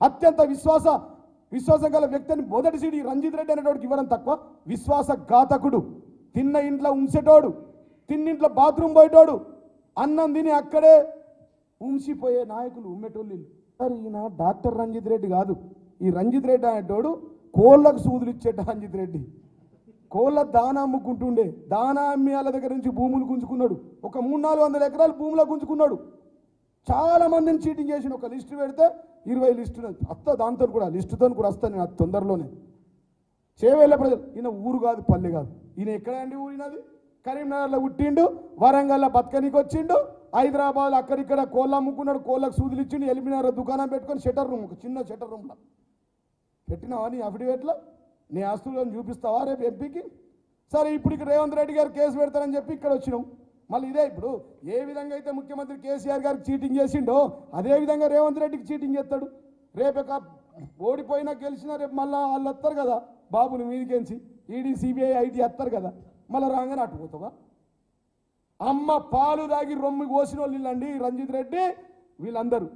అత్యంత విశ్వాస విశ్వాసం గల వ్యక్తిని మొదటి సీడి రంజిత్ రెడ్డి అనేటోడికి ఇవ్వడం తక్కువ. విశ్వాస ఘాతకుడు తిన్న ఇంట్లో ఉంచేటోడు తిన్నింట్లో బాత్రూమ్ పోయేటోడు అన్నం తిని అక్కడే ఉంచిపోయే నాయకులు ఉమ్మేటోళ్ళు సరే సార్ ఈయన డాక్టర్ రంజిత్ రెడ్డి కాదు. ఈ రంజిత్ రెడ్డి అనేటోడు కోళ్ళకు సూదులు ఇచ్చేట రంజిత్ రెడ్డి. కోళ్ళ దానా అమ్ముకుంటుండే. దానా అమ్మి వాళ్ళ దగ్గర నుంచి భూములు గుంజుకున్నాడు. ఒక మూడు నాలుగు వందల ఎకరాలు భూములో గుంజుకున్నాడు. చాలా మందిని చీటింగ్ చేసిన ఒక లిస్టు పెడితే ఇరవై లిస్టు అత్త దాంతో కూడా లిస్టుతో కూడా వస్తాను నేను అది తొందరలోనే. చేవేళ్ళ ప్రజలు ఈయన ఊరు కాదు పల్లె కాదు. ఈయన ఎక్కడండి ఊరినది కరీంనగర్లో పుట్టిండు వరంగల్లో బతకనికి వచ్చిండు హైదరాబాద్ అక్కడిక్కడ కోళ్ళ అమ్ముకున్నాడు కోళ్ళకు సూదులు ఇచ్చిండు ఎలిమినార్ దుకాణం పెట్టుకొని షటర్ రూమ్ ఒక చిన్న షటర్ రూమ్లో. పెట్టినావా నీ అఫిడవిట్లో నీ ఆస్తులను చూపిస్తావా రేపు ఎంపీకి? సరే ఇప్పుడు ఇక్కడ రేవంత్ రెడ్డి గారు కేసు పెడతారని చెప్పి ఇక్కడ వచ్చినాం. మళ్ళీ ఇదే ఇప్పుడు ఏ విధంగా అయితే ముఖ్యమంత్రి కేసీఆర్ గారికి చీటింగ్ చేసిండో అదే విధంగా రేవంత్ రెడ్డికి చీటింగ్ చేస్తాడు. రేపు ఒక ఓడిపోయినా గెలిచినా రేపు మళ్ళీ వాళ్ళు వస్తారు కదా బాబుని మీదికెంచి. ఈడీ సిబిఐ ఐటీ వస్తారు కదా మళ్ళీ రాగానే అట్టుపోతావా అమ్మ పాలు తాగి రొమ్మి కోసిన వాళ్ళు వీళ్ళండి రంజిత్ రెడ్డి వీళ్ళందరూ.